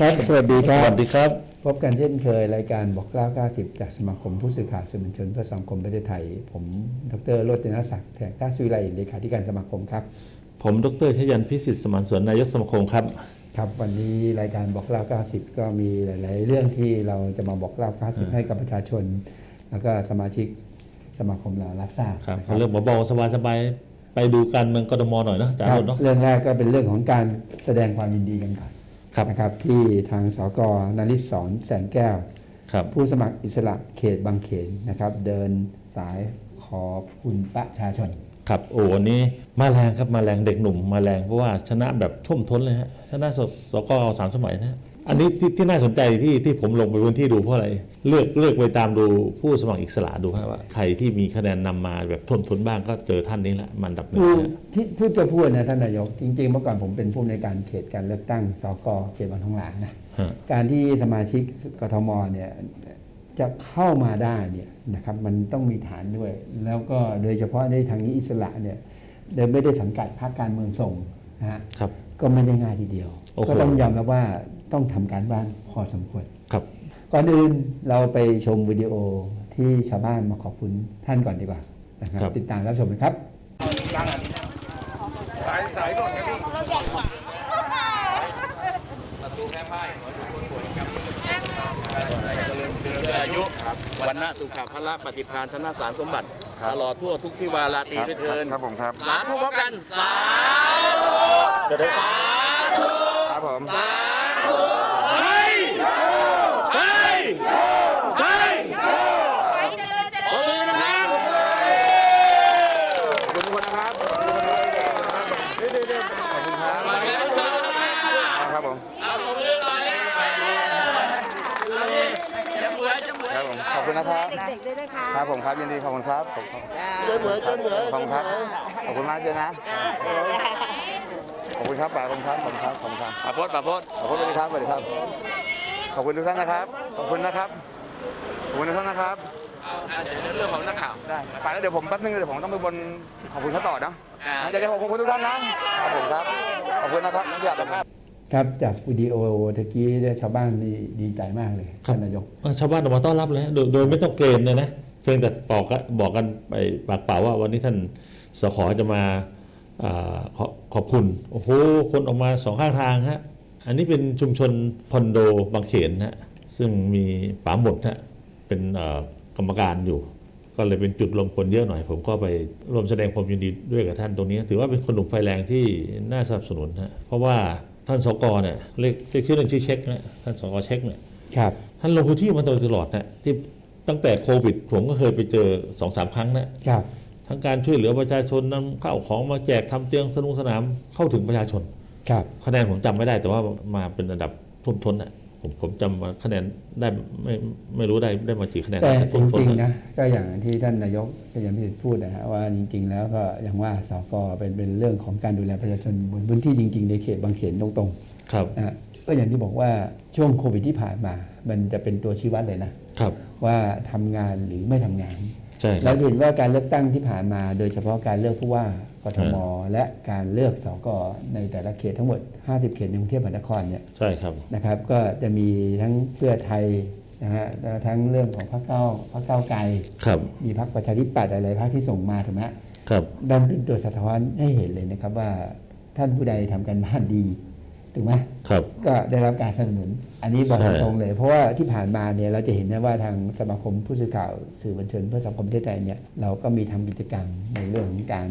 ครับ สวัสดีคสรับวัสดีครับ พบกันเช่นเคย รายการบอกเล่า90 จากสมาคมผู้สื่อข่าวสื่อมวลชนเพื่อสังคมประเทศไทย ผมดรโรจนศักดิ์แทนก้าสุวิไลเลขาธิการสมาคมครับ ผมดรชยันพิสิทธิ์สมานสวนนายกสมาคมครับ ครับ วันนี้รายการบอกเล่า90 ก็มีหลาย ๆ เรื่องที่เราจะมาบอกเล่า90 ให้กับประชาชน แล้วก็สมาชิกสมาคมเรารับทราบครับนะเรื่องเบาๆสบายๆไปดูการเมืองกทมหน่อยเนาะอาจารย์ครับโรจน์เนาะเรื่องแรกก็เป็นเรื่องของการแสดงความยินดีกันก่อนครับ นะครับที่ทางสกนริศสอนแสงแก้วครับผู้สมัครอิสระเขตบางเขนนะครับ เดินสายขอบคุณประชาชน ครับโอ้วันนี้มาแรงครับมาแรงเด็กหนุ่มมาแรงเพราะว่าชนะแบบท่วมท้นเลยฮะชนะสสกสามสมัยนะฮะ อันนี้ที่ที่น่าสนใจที่ที่ผมลงไปพื้นที่ดูเพราะอะไร เลือกเลือกไปตามดูผู้สมัครอิสระดูฮะว่าใครที่มีคะแนนนำมาแบบท่วมท้นบ้างก็เจอท่านนี้แหละมันดับหนึ่งพูดฮะที่พูดก็พูดนะท่านนายก จริง ๆ เมื่อก่อนผมเป็นผู้ในวยการเขตการเลือกตั้งสกเขตบางทองหลางนะฮะการที่สมาชิกกทมเนี่ยจะเข้ามาได้เนี่ยนะครับมันต้องมีฐานด้วย แล้วก็โดยเฉพาะในทางนี้อิสระเนี่ยโดยไม่ได้สังกัดพรรคการเมืองส่งนะฮะครับก็ไม่ได้ง่ายทีเดียวโอ้โหก็ต้องยอมรับว่า ต้องทำการบ้านพอสมควรครับ ก่อนอื่นเราไปชมวิดีโอที่ชาวบ้านมาขอบคุณท่านก่อนดีกว่านะครับครับติดตามรับชมกันครับสายสายก่อนครับพี่อายุวันณะสุขภละปฏิภาณธนสารสมบัติตลอดทั่วทุกที่วาราตรีด้วยเทินครับผมครับ สาธุพร้อมกัน สาครับผม เฮ้ยเฮ้ยเฮ้ยขอบคุณนะครับ ขอบคุณทุกคนนะครับนี่นี่นี่ขอบคุณครับครับผม เอาขอบคุณเลยเอาดิจะเหมือนจะเหมือน ครับผมขอบคุณนะครับ เด็กๆด้วยนะคะ ครับผมครับยินดีขอบคุณครับขอบคุณเจอเหมือนเจอเหมือนขอบคุณครับขอบคุณมากเจนะขอบคุณครับป่าขอบคุณครับขอบคุณครับขอบคุณครับปาโพดปาโพดขอบคุณสวัสดีครับสวัสดีครับ ขอบคุณทุกท่านนะครับ ขอบคุณนะครับขอบคุณทุกท่านนะครับเอาเอาเดี๋ยวเรื่องของนักข่าวได้ไปแล้วเดี๋ยวผมแป๊บนึงเดี๋ยวผมต้องไปบนขอบคุณเขาต่อนะอ่าเดี๋ยวจะขอบคุณทุกท่านนะครับผมครับขอบคุณนะครับไม่อยากจะพลาด ครับจากวิดีโอตะกี้เนี่ยชาวบ้านนี่ดีใจมากเลยท่านนายก เออชาวบ้านออกมาต้อนรับเลยฮะโดยโดยไม่ต้องเกรงเลยนะเพียงแต่บอกกันบอกกันไปปากเปล่าว่าวันนี้ท่านสขจะมาอาขอขอบคุณโอ้โหคนออกมาสองข้างทางฮะอันนี้เป็นชุมชนคอนโดบางเขนฮะซึ่งมีป๋าหมดฮะเป็นเอ่อกรรมการอยู่ ก็เลยเป็นจุดรวมคนเยอะหน่อย ผมก็ไปร่วมแสดงความยินดีด้วยกับท่านตรงนี้ ถือว่าเป็นคนหนุ่มไฟแรงที่น่าสนับสนุนฮะเพราะว่า ท่านสกเนี่ยเรียกเรียกชื่อเล่นชื่อเช็คนะท่านสกเช็คเนี่ยครับท่านลงพื้นที่มาโดยตลอดนะที่ตั้งแต่โควิดผมก็เคยไปเจอสองสามครั้งนะครับทั้งการช่วยเหลือประชาชนนำข้าวของมาแจกทำเตียงสนุกสนามเข้าถึงประชาชน ครับคะแนนผมจำไม่ได้แต่ว่ามาเป็นระดับท่วมท้นอะ ผมผมจำว่าคะแนนได้ไม่ไม่รู้ได้ได้มากี่คะแนนแต่จท่วมท้ริงนๆนะก็อย่างที่ท่านนายกชยันพิสิทธิ์พูดนะฮะว่าจริง ๆ แล้วก็อย่างว่าสกเป็นเป็นเรื่องของการดูแลประชาชนบนพื้นที่จริง ๆ ในเขตบางเขนตรงครับๆนะฮะก็อย่างที่บอกว่าช่วงโควิดที่ผ่านมา มันจะเป็นตัวชี้วัดเลยนะครับว่าทำงานหรือไม่ทำงานใช่ค เรารับจะเห็นว่าการเลือกตั้งที่ผ่านมา โดยเฉพาะการเลือกผู้ว่ากทมและการเลือกสกในแต่ละเขตทั้งหมด 50 เขตในกรุงเทพมหานครเนี่ยใช่ครับนะครับก็จะมีทั้งเพื่อไทยนะฮะแล้วทั้งเรื่องของพรรคเก้าพรรคเก้าวไกลครับมีพรรคประชาธิปัตย์อะไรพรรคที่ส่งมาถูกไหมฮะครับนั่นเป็นตัวสะท้อนให้เห็นเลยนะครับว่าท่านผู้ใดทำการบ้านดีถูกไหมครับก็ได้รับการสนับสนุน อันนี้บอกใช่ตรงๆเลย เพราะว่าที่ผ่านมาเนี่ยเราจะเห็นนะว่าทางสมาคมผู้สื่อข่าวสื่อบันเทิงเพื่อสังคมประเทศไทยเนี่ยเราก็มีทำกิจกรรมในเรื่องของการ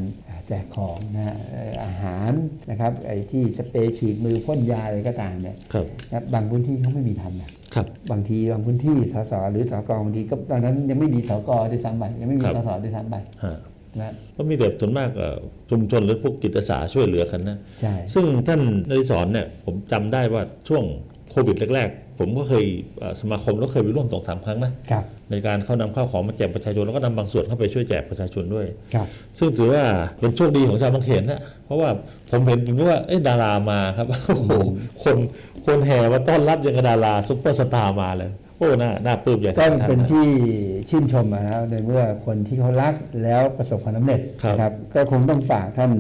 แจกของนะฮะเอ่ออาหารนะครับไอ้ที่สเปรย์ฉีดมือพ่นยาอะไรก็ตามเนี่ยครับนะครับบางพื้นที่เขาไม่มีทำนะครับบางทีบางพื้นที่สสหรือสกบางทีก็ตอนนั้นยังไม่มีสกด้วยซ้ำไปยังไม่มีครับสสด้วยซ้ำไปฮะนะก็มีแต่ส่วนมากเอ่อชุมชนหรือพวกกิจอาสาช่วยเหลือกันนะใช่ซึ่งท่านนริศรเนี่ยผมจำได้ว่าช่วงโควิดแรกๆ ผมก็เคยเอ่อสมาคมแล้วเคยไปร่วมสองสามครั้งนะครับในการเข้านำข้าวของมาแจกประชาชนแล้วก็นำบางส่วนเข้าไปช่วยแจกประชาชนด้วยครับซึ่งถือว่าเป็นโชคดีของชาวบางเขนนะเพราะว่าผมเห็นผมว่าเอ๊ะดารามาครับโอ้โหคนคนแห่มาต้อนรับยังกับดาราซุปเปอร์สตาร์มาเลย โอ้น่าน่าปลื้มใจก็แทท่าเป็นนะที่ชื่นชมนะครับในเมื่อคนที่เขารักแล้วประสบความสำเร็จครับนะครับ ก็คงต้องฝากท่าน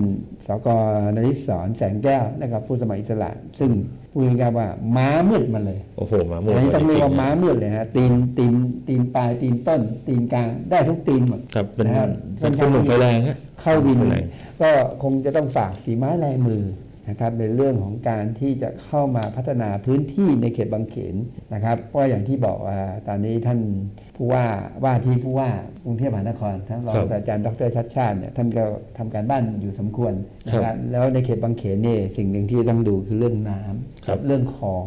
สกนริศสอนแสงแก้วนะครับ ผู้สมัครอิสระ ซึ่งพูดง่ายๆว่าม้ามืดมาเลยโอ้โหมาหมดอันนี้ต้องเรียกว่าจงๆม้ามืดเลยนะตีนตีนตีนปลายตีนต้น ตีนกลางได้ทุกตีนหมดครับเป็นนะครับเป็นคนหนุ่มไฟแรงฮะเข้าวินไฟแรงก็คงจะต้องฝากฝีไม้ลายมือ นะครับในเรื่องของการที่จะเข้ามาพัฒนาพื้นที่ในเขตบางเขนนะครับเพราะว่าอย่างที่บอกว่าตอนนี้ท่านผู้ว่าว่าที่ผู้ว่ากรุงเทพมหานครทั้งรองศาสตราจารย์ดรชัดชาติเนี่ยท่านก็ทำการบ้านอยู่สมควรนะครับแล้วในเขตบางเขนเนี่ยสิ่งหนึ่งที่ต้องดูคือเรื่องน้ำกับเรื่องคลอง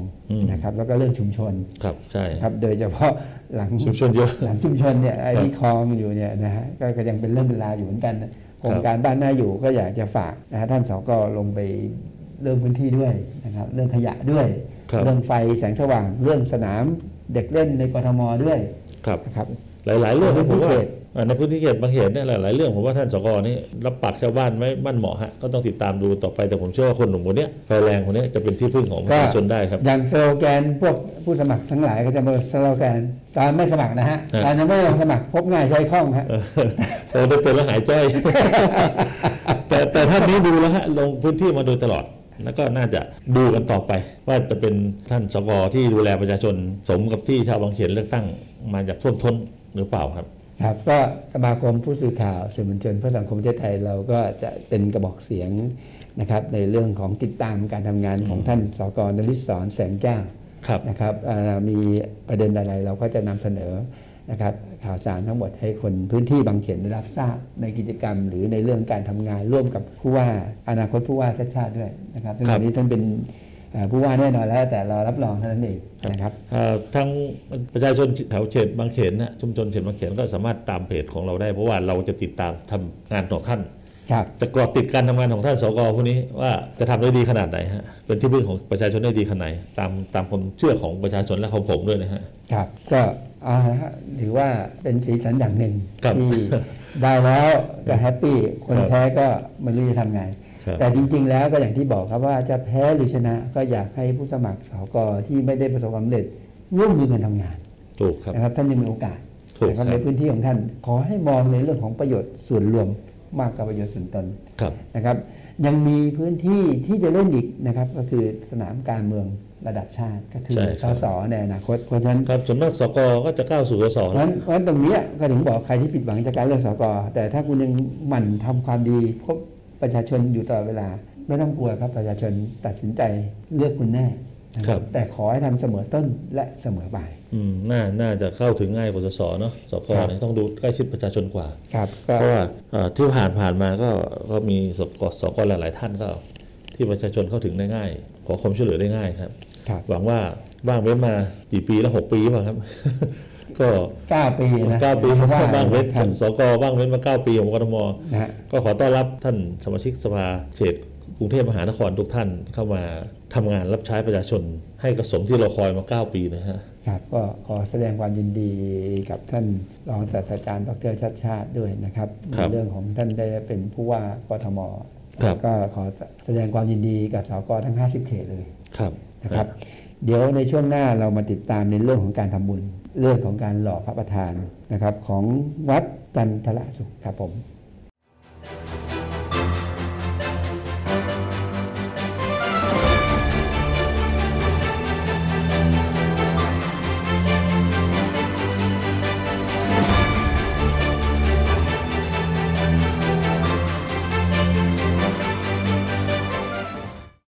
นะครับแล้วก็เรื่องชุมชนครับใช่นะครับโดยเฉพาะหลังชุมชนเยอะหลังชุมชนเนี่ยไอ้ที่คลองอยู่เนี่ยนะฮะก็ก็ยังเป็นเรื่องเป็นราวอยู่เหมือนกันนะ โครงการบ้านหน้าอยู่ก็อยากจะฝากนะฮะท่านสกลงไปเรื่องพื้นที่ด้วยนะครับเรื่องขยะด้วยครับเรื่องไฟแสงสว่าง เรื่องสนามเด็กเล่นในกทมด้วยครับนะครับ หลาย ๆ เรื่องในพื้ผมนที่ว่าเขตอ่าในพื้นที่เขตบางเขตเนี่ยหลาย ๆ เรื่องผมว่าท่านสกนี่รับปากชาวบ้านไม่มั่นเหมาะฮะก็ต้องติดตามดูต่อไปแต่ผมเชื่อว่าคนหนุ่มคนเนี้ยไฟแรงคนเนี้ยจะเป็นที่พึ่งของประชาชนได้ครับอย่างสโลแกนพวกผู้สมัครทั้งหลายก็จะมาสโลแกนตอนไม่สมัครนะฮะฮะตอนยังไม่ลงสมัครพบง่ายใช้คล่องฮะเออโอ้ได้เป็นแล้วหายจ้อยแต่แต่ท่านนี้ดูแล้วฮะลงพื้นที่มาโดยตลอดแล้วก็น่าจะดูกันต่อไป ว่าจะเป็นท่านสกที่ดูแลประชาชนสมกับที่ชาวบางเขนเลือกตั้งมาจากท่วมท้น หรือเปล่าครับครับก็สมาคมผู้สื่อข่าวสื่อมวลชนเพื่อสังคมประเทศไทยเราก็จะเป็นกระบอกเสียงนะครับในเรื่องของติดตามการทำงานของท่านสกนริศสอนแสงแก้วครับนะครับอ่ามีประเด็นอะไรเราก็จะนำเสนอนะครับข่าวสารทั้งหมดให้คนพื้นที่บางเขนได้รับทราบในกิจกรรม หรือในเรื่องการทำงานร่วมกับผู้ว่าอนาคตผู้ว่าชาติชาติด้วยนะครับซึ่งครับวันนี้ท่านเป็นอ่า ผู้ว่าแน่นอนแล้วแต่เรารับรองเท่านั้นเองนะครับเอ่อทั้งประชาชนแถวเขตบางเขนนะชุมชนเขตบางเขนก็สามารถตามเพจของเราได้เพราะว่าเราจะติดตามทำงานของท่านครับจะเกาะติดการทำงานของท่านสกพวกนี้ว่าจะทำได้ดีขนาดไหนฮะเป็นที่พึ่งของประชาชนได้ดีขนาดไหนตามตามความเชื่อของประชาชนและของผมด้วยนะฮะครับก็เอาละฮะถือว่าเป็นสีสันอย่างหนึ่งครับที่ได้แล้วก็แฮปปี้คนครับแพ้ก็ไมันรู้จะทำไงครับ แต่จริง ๆ แล้วก็อย่างที่บอกครับว่าจะแพ้หรือชนะก็อยากให้ผู้สมัครสกที่ไม่ได้ประสบความสำเร็จร่วมมือกันทำงานถูกครับนะครับท่านยังมีโอกาสถูกนะครับครับในพื้นที่ของท่านขอให้มองในเรื่องของประโยชน์ส่วนรวมมากกว่าประโยชน์ส่วนตนครับนะครับ ยังมีพื้นที่ที่จะเล่นอีกนะครับก็คือสนามการเมืองระดับชาติก็คือใช่สครับสในอนาคตเพราะฉะนั้นครับส่วนมากสกก็จะก้าวสู่สสเพราะฉะนั้นเพราะฉะนั้นตรงเนี้ยก็ถึงบอกใครที่ผิดหวังจากการเลือกสกแต่ถ้าคุณยังหมั่นทำความดีพบ ประชาชนอยู่ตลอดเวลา ไม่ต้องกลัวครับประชาชนตัดสินใจเลือกคุณแน่นะครับแต่ขอให้ทำเสมอต้นและเสมอปลายอืมน่าน่าจะเข้าถึงง่ายกว่าสสเนาะสกครับเนี่ยต้องดูใกล้ชิดประชาชนกว่าครับก็เพราะว่าเอ่อที่ผ่านผ่านมาก็ก็มีสกสกหลาย ๆ ท่านก็ ที่ประชาชนเข้าถึงได้ง่าย ขอความช่วยเหลือได้ง่ายครับครับหวังว่าบ้างเว้นมากี่ปีแล้วหกปีป่ะครับ ก็เก้าปีนะเก้าปีเพระว่บ้างเว้นท่านสกบ้างเว้นมาเก้าปีของกทมนะฮะก็ขอต้อนรับท่านสมาชิกสภาเขตกรุงเทพมหานครทุกท่านเข้ามาทำงานรับใช้ประชาชน ให้กระสมที่เราคอยมาเก้าปีนะฮะครับก็ขอแสดงความยินดีกับท่านรองศาสตราจารย์ดรชัดชาติด้วยนะครับครัในบเรื่องของท่านได้เป็นผู้ว่ากทมครับแล้วก็ขอแสดงความยินดีกับสกทั้ง 50 เขตเลยครับนะครับ เดี๋ยวในช่วงหน้าเรามาติดตามในเรื่องของการทำบุญ เรื่องของการหล่อพระประธานนะครับของวัดจันทละสุขครับผม